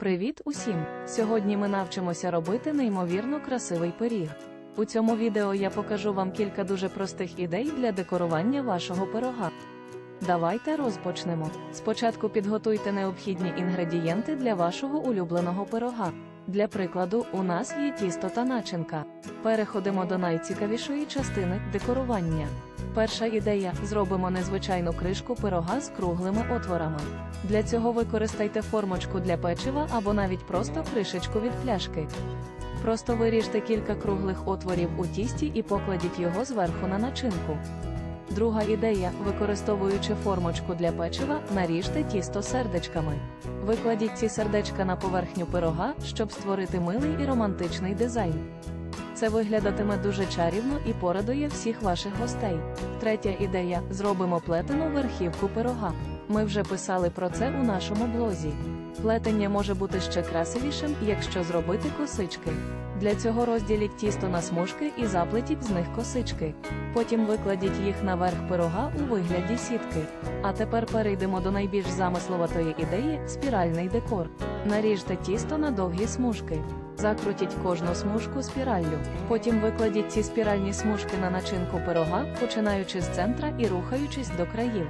Привіт усім! Сьогодні ми навчимося робити неймовірно красивий пиріг. У цьому відео я покажу вам кілька дуже простих ідей для декорування вашого пирога. Давайте розпочнемо. Спочатку підготуйте необхідні інгредієнти для вашого улюбленого пирога. Для прикладу, у нас є тісто та начинка. Переходимо до найцікавішої частини декорування. Перша ідея зробимо незвичайну кришку пирога з круглими отворами. Для цього використайте формочку для печива або навіть просто кришечку від пляшки. Просто виріжте кілька круглих отворів у тісті і покладіть його зверху на начинку. Друга ідея, використовуючи формочку для печива, наріжте тісто сердечками. Викладіть ці сердечка на поверхню пирога, щоб створити милий і романтичний дизайн. Це виглядатиме дуже чарівно і порадує всіх ваших гостей. Третя ідея зробимо плетену верхівку пирога. Ми вже писали про це у нашому блозі. Плетення може бути ще красивішим, якщо зробити косички. Для цього розділіть тісто на смужки і заплетіть з них косички. Потім викладіть їх наверх пирога у вигляді сітки. А тепер перейдемо до найбільш замисловатої ідеї спіральний декор. Наріжте тісто на довгі смужки. Закрутіть кожну смужку спіраллю. Потім викладіть ці спіральні смужки на начинку пирога, починаючи з центра і рухаючись до країв.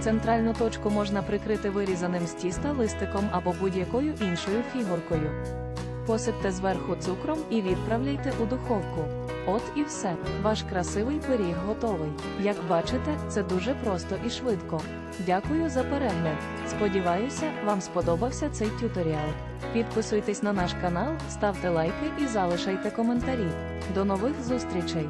Центральну точку можна прикрити вирізаним з тіста листиком або будь-якою іншою фігуркою. Посипте зверху цукром і відправляйте у духовку. От і все. Ваш красивий пиріг готовий. Як бачите, це дуже просто і швидко. Дякую за перегляд. Сподіваюся, вам сподобався цей тюторіал. Підписуйтесь на наш канал, ставте лайки і залишайте коментарі. До нових зустрічей!